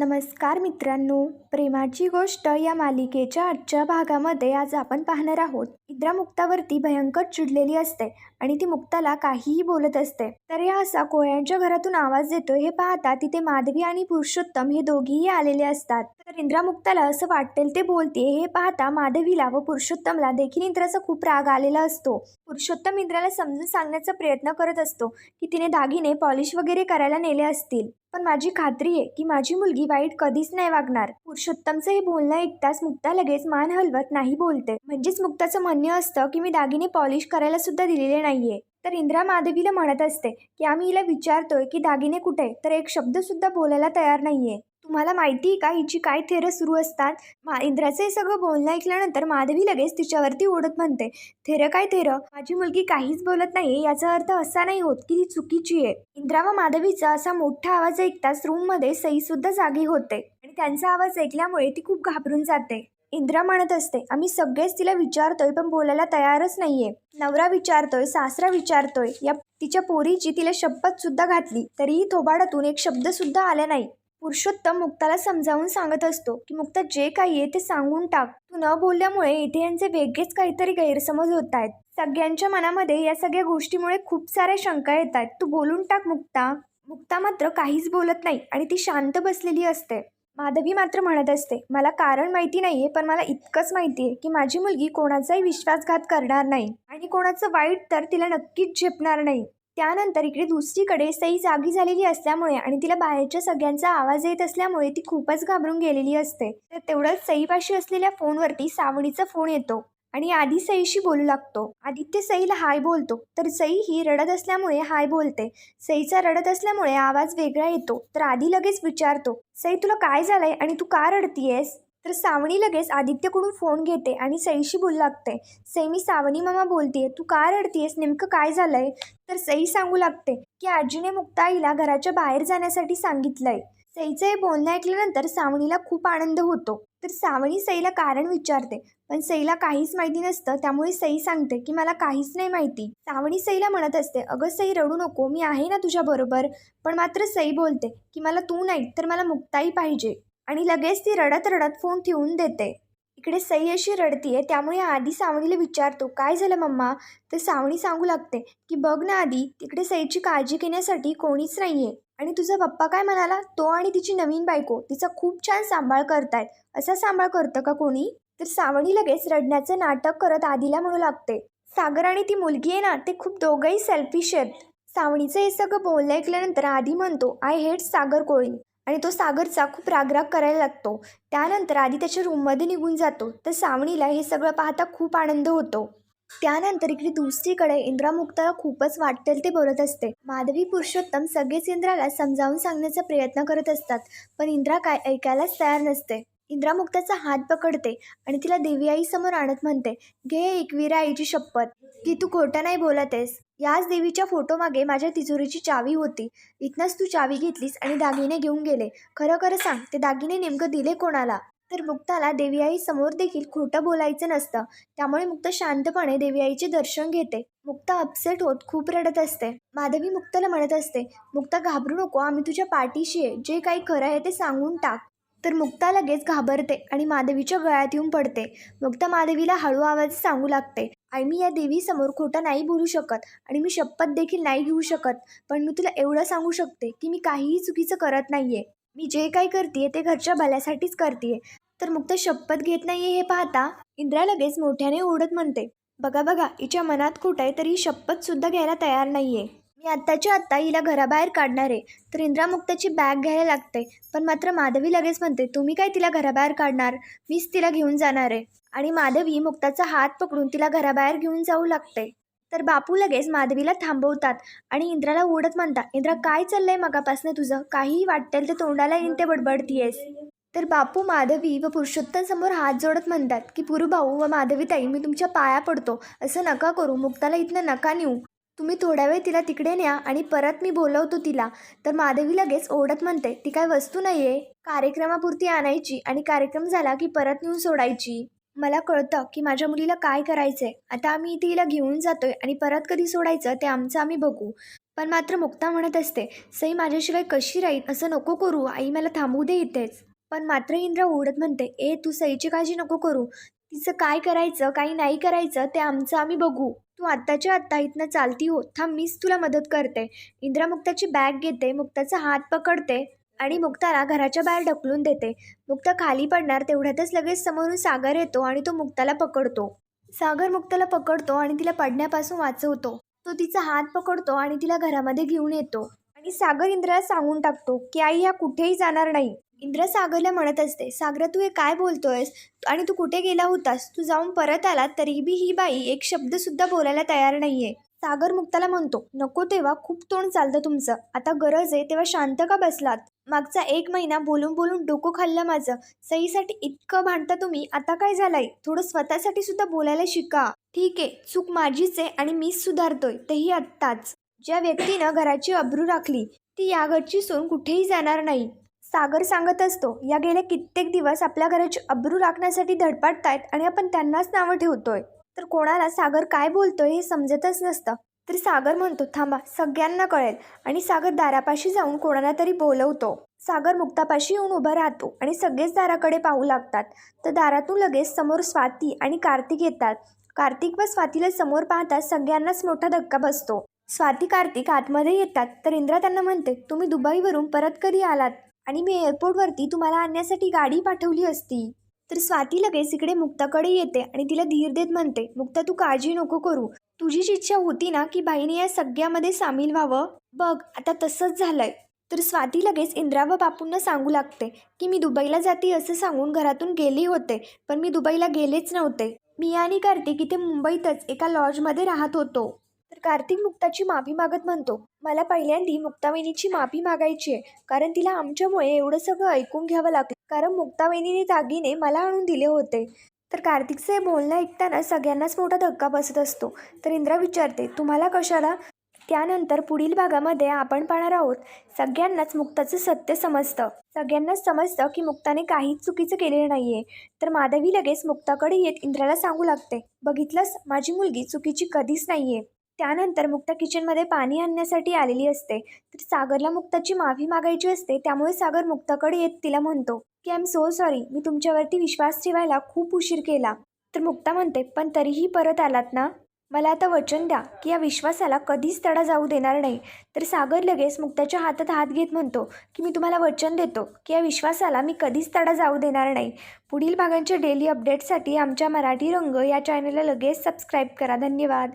नमस्कार मित्रांनो प्रेमाची गोष्ट या मालिकेच्या आजच्या भागामध्ये आज आपण पाहणार आहोत. इंद्रा मुक्तावरती भयंकर चिडलेली असते आणि ती मुक्ताला काहीही बोलत असते. तर या असा कोळ्यांच्या घरातून आवाज येतो हे पाहता तिथे माधवी आणि पुरुषोत्तम हे दोघीही आलेले असतात. तर इंद्रा मुक्ताला असं वाटेल ते बोलते हे पाहता माधवीला व पुरुषोत्तमला देखील इंद्राचा खूप राग आलेला असतो. पुरुषोत्तम इंद्राला समजून सांगण्याचा प्रयत्न करत असतो की तिने दागिने पॉलिश वगैरे करायला नेले असतील. पण माझी खात्री आहे की माझी मुलगी वाईट कधीच नाही वागणार. पुरुषोत्तमचं हे बोलणं ऐकताच मुक्ता लगेच मान हलवत नाही बोलते. म्हणजेच मुक्ताचं म्हणणं असतं की मी दागिने पॉलिश करायला सुद्धा दिलेले नाहीये. तर इंद्रा माधवीला म्हणत असते की आम्ही हिला विचारतोय की दागिने कुठे तर एक शब्दसुद्धा बोलायला तयार नाही आहे तुम्हाला माहिती आहे का? हिची काय थेरं सुरू असतात? मा इंद्राचं हे सगळं बोलणं ऐकल्यानंतर माधवी लगेच तिच्यावरती ओढत म्हणते थेरं काय थेरं? माझी मुलगी काहीच बोलत नाही याचा अर्थ असा नाही होत की ती चुकीची आहे. इंद्रा व माधवीचा असा मोठा आवाज ऐकताच रूममध्ये सई सुद्धा जागी होते आणि त्यांचा आवाज ऐकल्यामुळे ती खूप घाबरून जाते. इंद्रा म्हणत असते आम्ही सगळेच तिला विचारतोय पण बोलायला तयारच नाहीये. नवरा विचारतोय सासरा विचारतोय या तिच्या पोरीची तिला शपथ सुद्धा घातली तरीही थोबाडातून एक शब्द सुद्धा आला नाही. पुरुषोत्तम मुक्ताला समजावून सांगत असतो की मुक्ता जे काही आहे ते सांगून टाक. तू न बोलल्यामुळे इथे यांचे वेगळेच काहीतरी गैरसमज होत आहेत. सगळ्यांच्या मनामध्ये या सगळ्या गोष्टीमुळे खूप साऱ्या शंका येत आहेत. तू बोलून टाक मुक्ता. मुक्ता मात्र काहीच बोलत नाही आणि ती शांत बसलेली असते. माधवी मात्र म्हणत असते मला कारण माहिती नाहीये पण मला इतकंच माहिती आहे की माझी मुलगी कोणाचाही विश्वासघात करणार नाही आणि कोणाचं वाईट तर तिला नक्कीच झेपणार नाही. त्यानंतर इकडे दुसरीकडे सई जागी झालेली असल्यामुळे आणि तिला बाहेरच्या सगळ्यांचा आवाज येत असल्यामुळे ती खूपच घाबरून गेलेली असते. तर तेवढंच सईपाशी असलेल्या फोनवरती सावणीचा फोन येतो. आणि आधी सईशी बोलू लागतो. आदित्य सईला हाय बोलतो. तर सई ही रडत असल्यामुळे हाय बोलते. सईचा रडत असल्यामुळे आवाज वेगळा येतो. तर आधी लगेच विचारतो सई तुला काय झालंय आणि तू का रडतीयेस? तर सावणी लगेच आदित्यकडून फोन घेते आणि सईशी बोलू लागते सई मी सावणी मामा बोलतेय. तू का रडतीयेस? नेमकं काय झालंय? तर सई सांगू लागते की आजीने मुक्ताईला घराच्या बाहेर जाण्यासाठी सांगितलंय. सईचं हे बोलणं ऐकल्यानंतर सावणीला खूप आनंद होतो. तर सावणी सईला कारण विचारते. पण सईला काहीच माहिती नसतं. त्यामुळे सई सांगते की मला काहीच नाही माहिती. सावणी सईला म्हणत असते अगं सई रडू नको. मी आहे ना तुझ्याबरोबर पण मात्र सई बोलते की मला तू नाही तर मला मुक्ताई पाहिजे. आणि लगेच ती रडत रडत फोन ठेवून देते. इकडे सई अशी रडतीये त्यामुळे आधी सावणीला विचारतो काय झालं मम्मा? तर सावणी सांगू लागते की बघ ना आधी तिकडे सईची काळजी घेण्यासाठी कोणीच नाहीये. आणि तुझा पप्पा काय म्हणाला? तो आणि तिची नवीन बायको तिचा खूप छान सांभाळ करतायत. असा सांभाळ करतं का कोणी? तर सावणी लगेच रडण्याचं नाटक करत आधीला म्हणू लागते. सागर आणि ती मुलगी आहे ना ते खूप दोघंही सेल्फिश आहेत. सावणीचं हे सगळं बोलणं ऐकल्यानंतर आधी म्हणतो आय हेट सागर कोळी. आणि तो सागरचा खूप रागराग करायला लागतो. त्यानंतर आधी त्याच्या रूममध्ये निघून जातो. तर सावणीला हे सगळं पाहता खूप आनंद होतो. त्यानंतर इकडे दुसरीकडे इंद्रामुक्ताला खूपच वाटेल ते बोलत असते. माधवी पुरुषोत्तम सगळेच इंद्राला समजावून सांगण्याचा प्रयत्न करत असतात. पण इंद्रा काय ऐकायलाच तयार नसते. इंद्रामुक्ताचा हात पकडते आणि तिला देवी आई समोर आणत म्हणते घे एकवीरा आईची शपथ. की तू खोटं नाही बोलत आहेस. याच देवीच्या फोटोमागे माझ्या तिजोरीची चावी होती. इथनंच तू चावी घेतलीस आणि दागिने घेऊन गेले. खरं खरं सांग ते दागिने नेमकं दिले कोणाला? तर मुक्ताला देवी आई समोर देखील खोटं बोलायचं नसतं. त्यामुळे मुक्त शांतपणे देवी आईचे दर्शन घेते. मुक्ता अपसेट होत खूप रडत असते. माधवी मुक्ताला म्हणत असते मुक्ता घाबरू नको. आम्ही तुझ्या पाठीशी आहे. जे काही खरं आहे ते सांगून टाक. तर मुक्ता लगेच घाबरते आणि माधवीच्या गळ्यात येऊन पडते. मुक्ता माधवीला हळू आवाज सांगू लागते. आई मी या देवीसमोर खोटं नाही बोलू शकत आणि मी शपथ देखील नाही घेऊ शकत पण मी तुला एवढं सांगू शकते की मी काहीही चुकीचं करत नाहीये. मी जे काही करते ते घरच्या भल्यासाठीच करते तर मुक्त शपथ घेत नाहीये हे पाहता इंद्रा लगेच मोठ्याने ओढत म्हणते बघा बघा हिच्या मनात खोट आहे तरी ही शपथसुद्धा घ्यायला तयार नाहीये. मी आत्ताच्या आत्ता हिला घराबाहेर काढणार आहे. तर इंद्रा मुक्ताची बॅग घ्यायला लागते पण मात्र माधवी लगेच म्हणते तुम्ही काय तिला घराबाहेर काढणार? मीच तिला घेऊन जाणार आहे. आणि माधवी मुक्ताचा हात पकडून तिला घराबाहेर घेऊन जाऊ लागते. तर बापू लगेच माधवीला थांबवतात आणि इंद्राला ओढत म्हणतात इंद्रा काय चाललंय मगापासनं तुझं? काहीही वाटेल ते तोंडाला येईन ते बडबडतीयेस. तर बापू माधवी व पुरुषोत्तम समोर हात जोडत म्हणतात की पुरुभाऊ व माधवीताई मी तुमच्या पाया पडतो. असं नका करू. मुक्ताला इथनं नका नेऊ. तुम्ही थोड्या वेळ तिला तिकडे न्या आणि परत मी बोलवतो तिला. तर माधवी लगेच ओढत म्हणते ती काय वस्तू नाही आहे कार्यक्रमापुरती आणायची आणि कार्यक्रम झाला की परत नेऊन सोडायची. मला कळतं की माझ्या मुलीला काय करायचं आहे आता आम्ही इथे हिला घेऊन जातोय आणि परत कधी सोडायचं ते आमचं आम्ही बघू. पण मात्र मुक्ता म्हणत असते सई माझ्याशिवाय कशी राहील असं नको करू आई मला थांबू दे इथेच. पण मात्र इंद्रा ओढत म्हणते ए तू सईची काळजी नको करू. तिचं काय करायचं काही नाही करायचं ते आमचं आम्ही बघू. तू आत्ताच्या आत्ता इथनं चालती हो. थांब मीच तुला मदत करते. इंद्रा मुक्ताची बॅग घेते मुक्ताचा हात पकडते. आणि मुक्ताला घराच्या बाहेर ढकलून देते. मुक्ता खाली पडणार तेवढ्यातच लगेच समोरून सागर येतो आणि तो मुक्ताला पकडतो. सागर मुक्ताला पकडतो आणि तिला पडण्यापासून वाचवतो. तो तिचा हात पकडतो आणि तिला घरामध्ये घेऊन येतो. आणि सागर इंद्राला सांगून टाकतो की आई ह्या कुठेही जाणार नाही. इंद्रा सागरला म्हणत असते सागरा तू हे काय बोलतोयस? आणि तू कुठे गेला होतास? तू जाऊन परत आला तरीबी ही बाई एक शब्द सुद्धा बोलायला तयार नाहीये. सागर मुक्ताला म्हणतो नको तेव्हा खूप तोंड चालतं तुमचं. आता गरज आहे तेव्हा शांत का बसलात? मागचा एक महिना बोलून बोलून डोकं खाल्लं माझं. सईसाठी इतकं भांडता तुम्ही आता काय झालंय? थोडं स्वतःसाठी सुद्धा बोलायला शिका. ठीक आहे चूक माझीच आहे आणि मीच सुधारतोय तेही आत्ताच. ज्या व्यक्तीनं घराची अब्रू राखली ती या घरची सून कुठेही जाणार नाही. सागर सांगत असतो या गेल्या कित्येक दिवस आपल्या घराची अब्रू राखण्यासाठी धडपडतायत आणि आपण त्यांनाच नावं ठेवतोय. तर कोणाला सागर काय बोलतोय हे समजतच नसतं. तर सागर म्हणतो थांबा सगळ्यांना कळेल. आणि सागर दारापाशी जाऊन कोणाला तरी बोलवतो. सागर मुक्तापाशी येऊन उभा राहतो आणि सगळेच दाराकडे पाहू लागतात. तर दारातून लगेच समोर स्वाती आणि कार्तिक येतात. कार्तिक व स्वातीला समोर पाहता सगळ्यांनाच मोठा धक्का बसतो. स्वाती कार्तिक आतमध्ये येतात. तर इंद्रा त्यांना म्हणते तुम्ही दुबईवरून परत कधी आलात? आणि मी एअरपोर्टवरती तुम्हाला आणण्यासाठी गाडी पाठवली असती. तर स्वाती लगेच इकडे मुक्ताकडे येते आणि तिला धीर देत म्हणते मुक्ता तू काळजी नको करू. तुझीच इच्छा होती ना की बाईने या सगळ्यामध्ये सामील व्हावं? बघ आता तसंच झालंय. तर स्वाती लगेच इंद्रा व बापूंना सांगू लागते की मी दुबईला जाते असं सांगून घरातून गेले होते पण मी दुबईला गेलेच नव्हते. मी आणि कार्तिक इथे मुंबईतच एका लॉजमध्ये राहत होतो. तर कार्तिक मुक्ताची माफी मागत म्हणतो मला पहिल्यांदी मुक्तावहिनीची माफी मागायची आहे कारण तिला आमच्यामुळे एवढं सगळं ऐकून घ्यावं लागलं. कारण मुक्तावेणीने दागिने मला आणून दिले होते. तर कार्तिकचे हे बोलणं ऐकताना सगळ्यांनाच मोठा धक्का बसत असतो. तर इंद्रा विचारते तुम्हाला कशाला? त्यानंतर पुढील भागामध्ये आपण पाहणार आहोत. सगळ्यांनाच मुक्ताचं सत्य समजतं. सगळ्यांनाच समजतं की मुक्ताने काहीच चुकीचं केलेलं नाही आहे तर माधवी लगेच मुक्ताकडे येत इंद्राला सांगू लागते बघितलंस माझी मुलगी चुकीची कधीच नाही आहे त्यानंतर मुक्ता किचनमध्ये पाणी आणण्यासाठी आलेली असते. तर सागरला मुक्ताची माफी मागायची असते त्यामुळे सागर मुक्ताकडे येत तिला म्हणतो की आय एम सो सॉरी मी तुमच्यावरती विश्वास ठेवायला खूप उशीर केला. तर मुक्ता म्हणते पण तरीही परत आलात ना? मला आता वचन द्या की या विश्वासाला कधीच तडा जाऊ देणार नाही. तर सागर लगेच मुक्ताच्या हातात हात घेत म्हणतो की मी तुम्हाला वचन देतो की या विश्वासाला मी कधीच तडा जाऊ देणार नाही. पुढील भागांच्या डेली अपडेटसाठी आमच्या मराठी रंग या चॅनलला लगेच सबस्क्राईब करा. धन्यवाद.